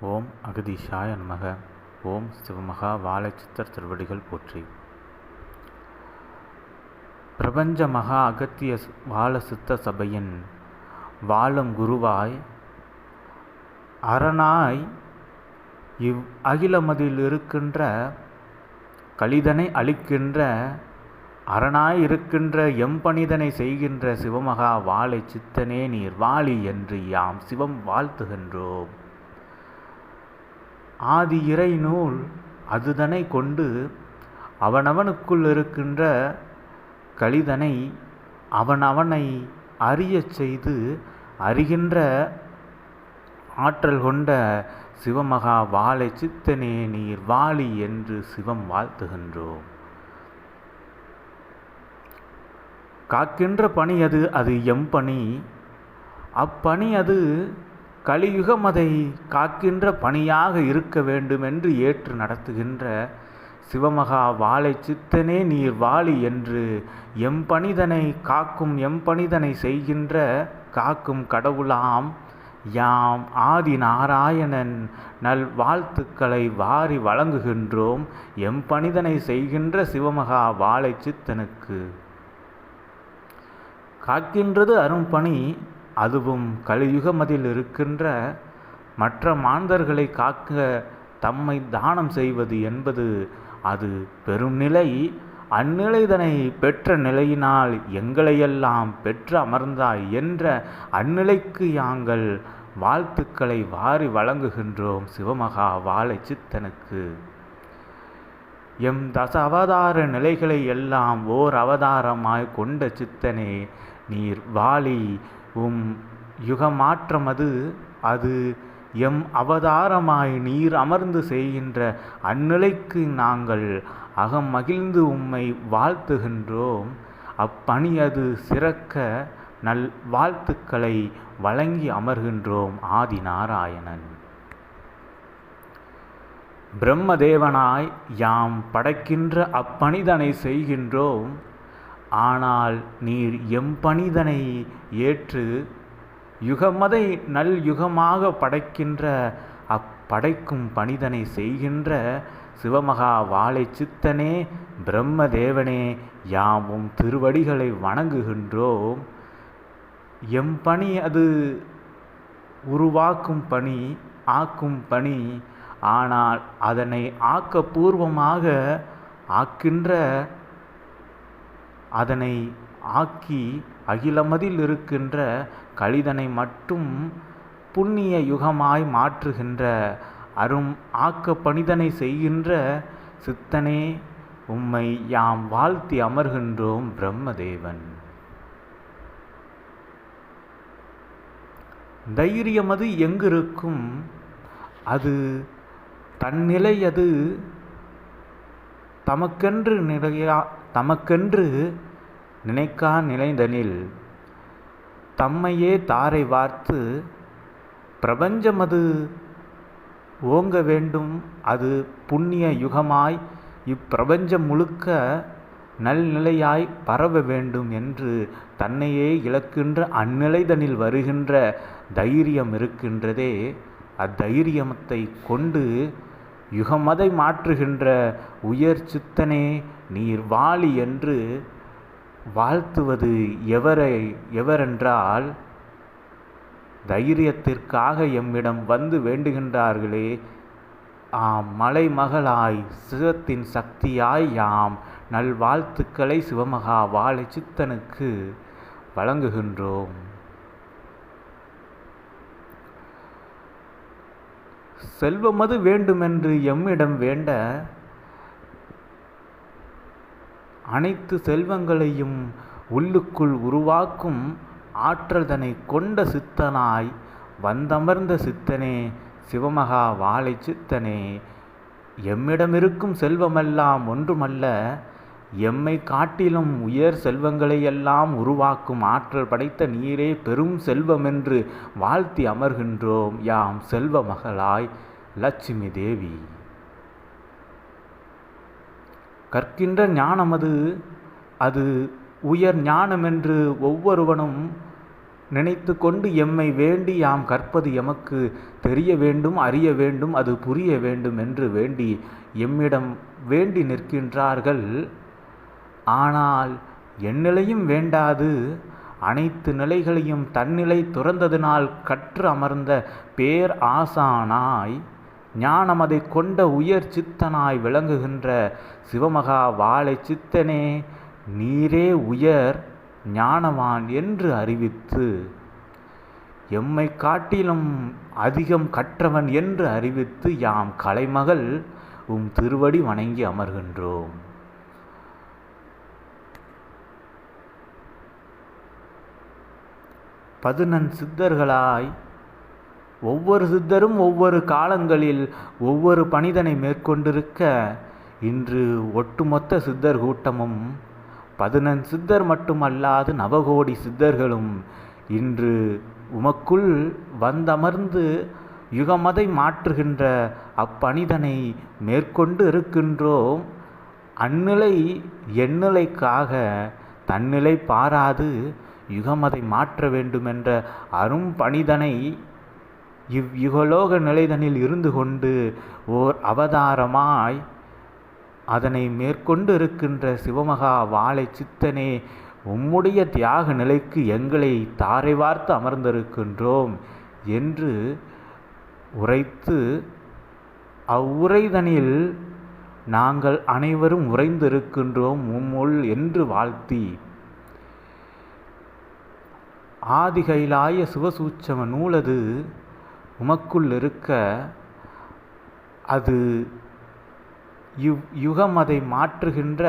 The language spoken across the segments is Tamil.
ஓம் அகதீஷாய நமக. ஓம் சிவமகா வாழைச்சித்தர் திருவடிகள் போற்றி. பிரபஞ்ச மகா அகத்திய வாழ சித்த சபையின் வாழும் குருவாய் அரணாய் இவ் அகிலமதில் இருக்கின்ற கலிதனை அளிக்கின்ற அரணாய் இருக்கின்ற எம்பணிதனை செய்கின்ற சிவமகா வாழை சித்தனே நீர் வாழி என்று யாம் சிவம் வாழ்த்துகின்றோம். ஆதி இறை நூல் அதுதனை கொண்டு அவனவனுக்குள் இருக்கின்ற கலிதனை அவனவனை அறியச் செய்து அறிகின்ற ஆற்றல் கொண்ட சிவமகா வாழை சித்தனே நீர் வாலி என்று சிவம் வாழ்த்துகின்றோம். காக்கின்ற பணி அது அது எம் பணி. அப்பணி அது கலியுகம் அதை காக்கின்ற பணியாக இருக்க வேண்டுமென்று ஏற்று நடத்துகின்ற சிவமகா வாழை சித்தனே நீர் வாழி என்று எம்பணிதனை காக்கும் எம்பணிதனை செய்கின்ற காக்கும் கடவுளாம் யாம் ஆதி நாராயணன் நல் வாழ்த்துக்களை வாரி வழங்குகின்றோம் எம்பணிதனை செய்கின்ற சிவமகா வாழை சித்தனுக்கு. காக்கின்றது அரும்பணி அதுவும் கலியுகமதில் இருக்கின்ற மற்ற மாந்தர்களை காக்க தம்மை தானம் செய்வது என்பது அது பெரும் நிலை அந்நிலைதனை பெற்ற நிலையினால் எங்களையெல்லாம் பெற்று அமர்ந்தாய் என்ற அந்நிலைக்கு யாங்கள் வாழ்த்துக்களை வாரி வழங்குகின்றோம் சிவமகா வாழை சித்தனுக்கு. எம் தச அவதார நிலைகளை எல்லாம் ஓர் அவதாரமாய் கொண்ட சித்தனே நீர் வாளி உம் யுகமாற்றமது அது. எம் அவதாரமாய் நீர் அமர்ந்து செய்கின்ற அந்நிலைக்கு நாங்கள் அகம் மகிழ்ந்து உம்மை வாழ்த்துகின்றோம். அப்பணி அது சிறக்க நல் வாழ்த்துக்களை வழங்கி அமர்கின்றோம் ஆதி நாராயணன் பிரம்மதேவனாய் யாம் படைக்கின்ற அப்பணிதனை செய்கின்றோம். ஆனால் நீர் எம்பணிதனை ஏற்று யுகமதை நல் யுகமாக படைக்கின்ற அப்படைக்கும் பணிதனை செய்கின்ற சிவமகா வாழை சித்தனே பிரம்மதேவனே யாமும் திருவடிகளை வணங்குகின்றோம். எம்பணி அது உருவாக்கும் பணி ஆக்கும் பணி ஆனால் அதனை ஆக்கப்பூர்வமாக ஆக்கின்ற அதனை ஆக்கி அகிலமதில் இருக்கின்ற கழிதனை மட்டும் புண்ணிய யுகமாய் மாற்றுகின்ற அரும் ஆக்க பணிதனை செய்கின்ற சித்தனே உம்மை யாம் வாழ்த்தி அமர்கின்றோம் பிரம்மதேவன். தைரியமது எங்கிருக்கும்? அது தன்னிலை அது தமக்கென்று நிலையா தமக்கென்று நினைக்கா நிலைதனில் தம்மையே தாரை வார்த்து பிரபஞ்சமது ஓங்க வேண்டும் அது புண்ணிய யுகமாய் இப்பிரபஞ்சம் முழுக்க நல்நிலையாய் பரவ வேண்டும் என்று தன்னையே இழக்கின்ற அந்நிலைதனில் வருகின்ற தைரியம் இருக்கின்றதே அத்தைரியத்தை கொண்டு யுகமதை மாற்றுகின்ற உயர் சித்தனே நீர் வாழி என்று வாழ்த்துவது எவரை எவரென்றால் தைரியத்திற்காக எம்மிடம் வந்து வேண்டுகின்றார்களே ஆம் மலைமகளாய் சிவத்தின் சக்தியாய் யாம் நல்வாழ்த்துக்களை சிவமகா வாழை சித்தனுக்கு வழங்குகின்றோம். செல்வமது வேண்டுமென்று எம்மிடம் வேண்ட அனைத்து செல்வங்களையும் உள்ளுக்குள் உருவாக்கும் ஆற்றல்தனை கொண்ட சித்தனாய் வந்தமர்ந்த சித்தனே சிவமகா வாழை சித்தனே. எம்மிடமிருக்கும் செல்வமெல்லாம் ஒன்றுமல்ல எம்மை காட்டிலும் உயர் செல்வங்களையெல்லாம் உருவாக்கும் ஆற்றல் படைத்த நீரே பெரும் செல்வமென்று வாழ்த்தி அமர்கின்றோம் யாம் செல்வ மகளாய் லட்சுமி தேவி. கற்கின்ற ஞானமது அது உயர் ஞானமென்று ஒவ்வொருவனும் நினைத்து கொண்டு எம்மை வேண்டி யாம் கற்பது எமக்கு தெரிய வேண்டும் அறிய வேண்டும் அது புரிய வேண்டும் என்று வேண்டி எம்மிடம் வேண்டி நிற்கின்றார்கள். ஆனால் எந்நிலையும் வேண்டாது. அனைத்து நிலைகளையும் தன்னிலை துறந்ததினால் கற்று அமர்ந்த பேர் ஆசானாய் ஞானமதை கொண்ட உயர் சித்தனாய் விளங்குகின்ற சிவமகா வாழை சித்தனே நீரே உயர் ஞானவான் என்று அறிவித்து எம்மை காட்டிலும் அதிகம் கற்றவன் என்று அறிவித்து யாம் கலைமகள் உம் திருவடி வணங்கி அமர்கின்றோம். பதினன் சித்தர்களாய் ஒவ்வொரு சித்தரும் ஒவ்வொரு காலங்களில் ஒவ்வொரு பணிதனை மேற்கொண்டிருக்க இன்று ஒட்டுமொத்த சித்தர் கூட்டமும் பதினெண் சித்தர் மட்டுமல்லாது நவகோடி சித்தர்களும் இன்று உமக்குள் வந்தமர்ந்து யுகமதை மாற்றுகின்ற அப்பணிதனை மேற்கொண்டு இருக்கின்றோம். அந்நிலை எண்ணிலைக்காக தன்னிலை பாராது யுகம் அதை மாற்ற வேண்டுமென்ற அரும் பணிதனை இவ் யுகலோக நிலைதனில் இருந்து கொண்டு ஓர் அவதாரமாய் அதனை மேற்கொண்டு இருக்கின்ற சிவமகா வாழை சித்தனே உம்முடைய தியாக நிலைக்கு எங்களை தாரை வார்த்து அமர்ந்திருக்கின்றோம் என்று உரைத்து அவ்வுரைதனில் நாங்கள் அனைவரும் உறைந்திருக்கின்றோம் உம்முள் என்று வாழ்த்தி ஆதிகைலாய சிவசூட்சம நூலது உமக்குள் இருக்க அது யு யுகம் அதை மாற்றுகின்ற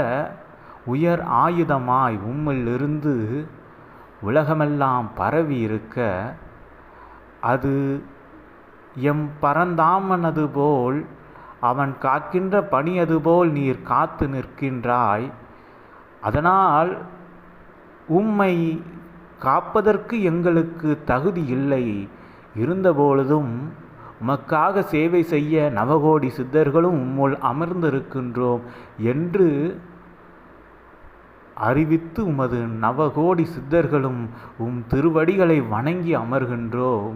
உயர் ஆயுதமாய் உம்மிலிருந்து உலகமெல்லாம் பரவி இருக்க அது எம் பரந்தாமனது போல் அவன் காக்கின்ற பணியது போல் நீர் காத்து நிற்கின்றாய். அதனால் உம்மை காப்பதற்கு எங்களுக்கு தகுதி இல்லை. இருந்தபொழுதும் உமக்காக சேவை செய்ய நவகோடி சித்தர்களும் உம்முள் அமர்ந்திருக்கின்றோம் என்று அறிவித்து உமது நவகோடி சித்தர்களும் உம் திருவடிகளை வணங்கி அமர்கின்றோம்.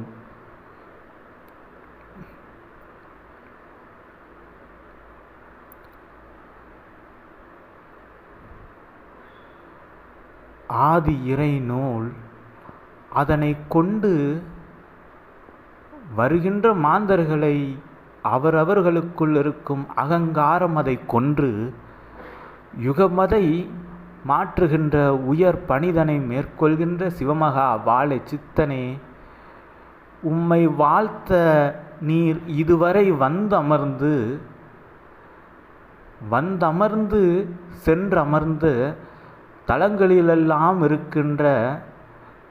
ஆதி இறை நூல் அதனை கொண்டு வருகின்ற மாந்தர்களை அவரவர்களுக்குள் இருக்கும் அகங்காரம் அதை கொன்று யுகமதை மாற்றுகின்ற உயர் பணிதனை மேற்கொள்கின்ற சிவமகா வாழை சித்தனே உம்மை வாழ்த்த நீர் இதுவரை வந்தமர்ந்து வந்தமர்ந்து சென்றமர்ந்து தலங்களிலெல்லாம் இருக்கின்ற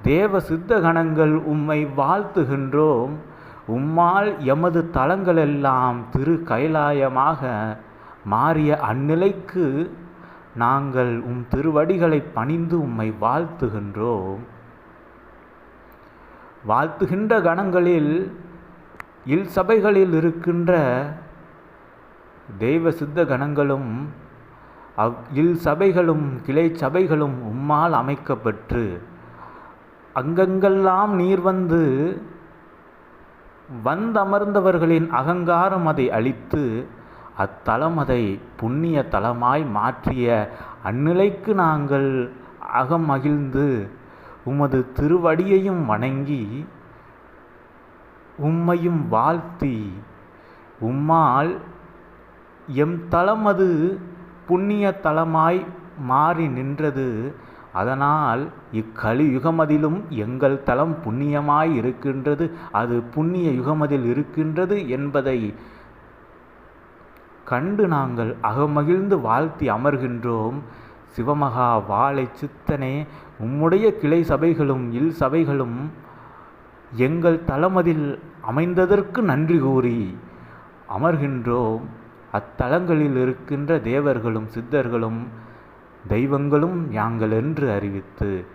தேவ சித்த கணங்கள் உம்மை வாழ்த்துகின்றோம். உம்மால் எமது தலங்களெல்லாம் திரு கைலாயமாக மாறிய அந்நிலைக்கு நாங்கள் உம் திருவடிகளை பணிந்து உம்மை வாழ்த்துகின்றோம். வாழ்த்துகின்ற கணங்களில் இல் சபைகளில் இருக்கின்ற தெய்வ சித்த கணங்களும் அவ் இல் சபைகளும் கிளை சபைகளும் உம்மால் அமைக்கப்பெற்று. அங்கங்கெல்லாம் நீர் வந்து வந்தமர்ந்தவர்களின் அகங்காரம் அதை அழித்து அத்தலம் அதை புண்ணிய தலமாய் மாற்றிய அந்நிலைக்கு நாங்கள் அகமகிழ்ந்து உமது திருவடியையும் வணங்கி உம்மையும் வாழ்த்தி உம்மால் எம் தளமது அது புண்ணிய தலமாய் மாறி நின்றது. அதனால் இக்கலியுகமதிலும் எங்கள் தலம் புண்ணியமாய் இருக்கின்றது. அது புண்ணிய யுகமதில் இருக்கின்றது என்பதை கண்டு நாங்கள் அகமகிழ்ந்து வாழ்த்தி அமர்கின்றோம். சிவமகா வாழை சித்தனே உம்முடைய கிளை சபைகளும் இல் சபைகளும் எங்கள் தலமதில் அமைந்ததற்கு நன்றி கூறி அமர்கின்றோம். அத்தலங்களில் இருக்கின்ற தேவர்களும் சித்தர்களும் தெய்வங்களும் யாங்கள் என்று அறிவித்து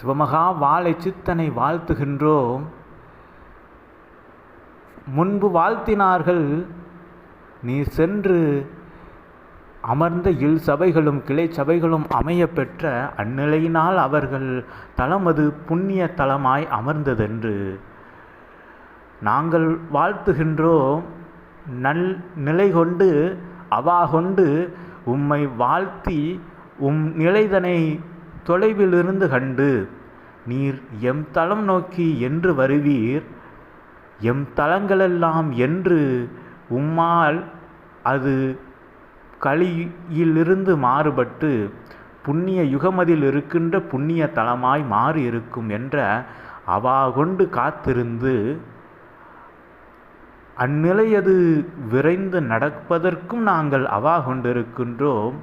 சிவமகா வாழை சித்தனை வாழ்த்துகின்றோம். முன்பு வாழ்த்தினார்கள் நீ சென்று அமர்ந்த இல் சபைகளும் கிளை சபைகளும் அமைய பெற்ற அந்நிலையினால் அவர்கள் தலமது புண்ணிய தலமாய் அமர்ந்ததென்று நாங்கள் வாழ்த்துகின்றோம். நல் நிலை கொண்டு அவா கொண்டு உம்மை வாழ்த்தி உம் நிலைதனை தொலைவிலிருந்து கண்டு நீர் எம் தளம் நோக்கி என்று வருவீர். எம் தளங்களெல்லாம் என்று உம்மால் அது களியிலிருந்து மாறுபட்டு புண்ணிய யுகமதில் இருக்கின்ற புண்ணிய தலமாய் மாறி இருக்கும் என்ற அவா கொண்டு காத்திருந்து அந்நிலையது விரைந்து நடப்பதற்கும் நாங்கள் அவா கொண்டிருக்கின்றோம்.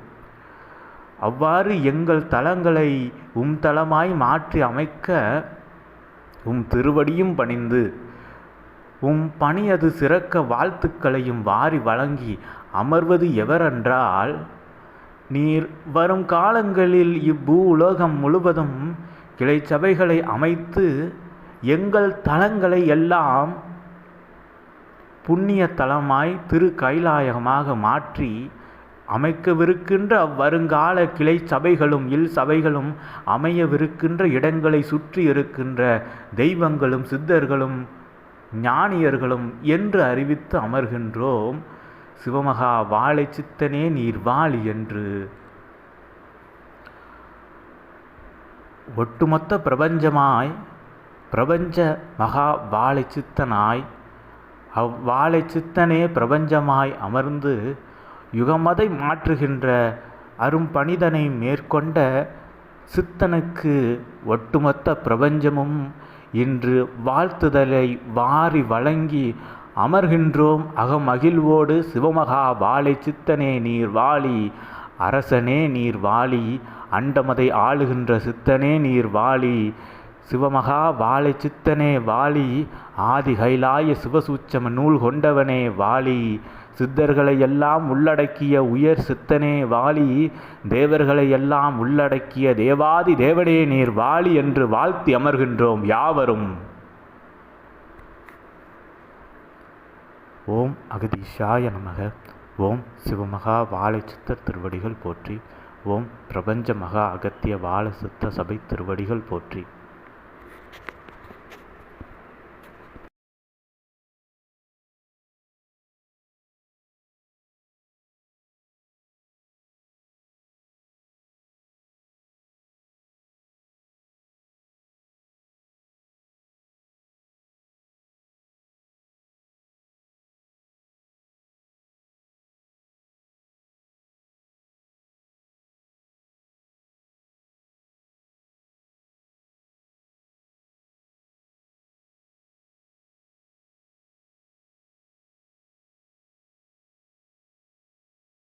அவ்வாறு எங்கள் தலங்களை உம் தலமாய் மாற்றி அமைக்க உம் திருவடியும் பணிந்து உம் பணியது சிறக்க வாழ்த்துக்களையும் வாரி வழங்கி அமர்வது எவரென்றால் நீர் வரும் காலங்களில் இப்பூ உலகம் முழுவதும் கிளை சபைகளை அமைத்து எங்கள் தலங்களை எல்லாம் புண்ணிய தலமாய் திரு கைலாயகமாக மாற்றி அமைக்கவிருக்கின்ற அவ்வருங்கால கிளை சபைகளும் இல் சபைகளும் அமையவிருக்கின்ற இடங்களை சுற்றி இருக்கின்ற தெய்வங்களும் சித்தர்களும் ஞானியர்களும் என்று அறிவித்து அமர்கின்றோம். சிவமகா வாழை சித்தனே நீர் வாழி என்று. ஒட்டுமொத்த பிரபஞ்சமாய் பிரபஞ்ச மகா வாழை சித்தனாய் அவ்வாழை சித்தனே பிரபஞ்சமாய் அமர்ந்து யுகமதை மாற்றுகின்ற அரும்பணிதனை மேற்கொண்ட சித்தனுக்கு ஒட்டுமொத்த பிரபஞ்சமும் இன்று வாழ்த்துதலை வாரி வழங்கி அமர்கின்றோம் அகமகிழ்வோடு சிவமகா வாழை சித்தனே நீர் வாழி அரசனே நீர் வாழி அண்டமதை ஆளுகின்ற சித்தனே நீர் வாழி சிவமகா வாழை சித்தனே வாலி ஆதி கைலாய சிவசூச்சம நூல் கொண்டவனே வாலி. சித்தர்களை எல்லாம் உள்ளடக்கிய உயர் சித்தனே வாலி தேவர்களை எல்லாம் உள்ளடக்கிய தேவாதி தேவனே நீர் வாலி என்று வாழ்த்தி அமர்கின்றோம் யாவரும். ஓம் அகதீஷாய நமக. ஓம் சிவமகா வாழை சித்தர் திருவடிகள் போற்றி. ஓம் பிரபஞ்ச மகா அகத்திய வாழ சித்த சபை திருவடிகள் போற்றி.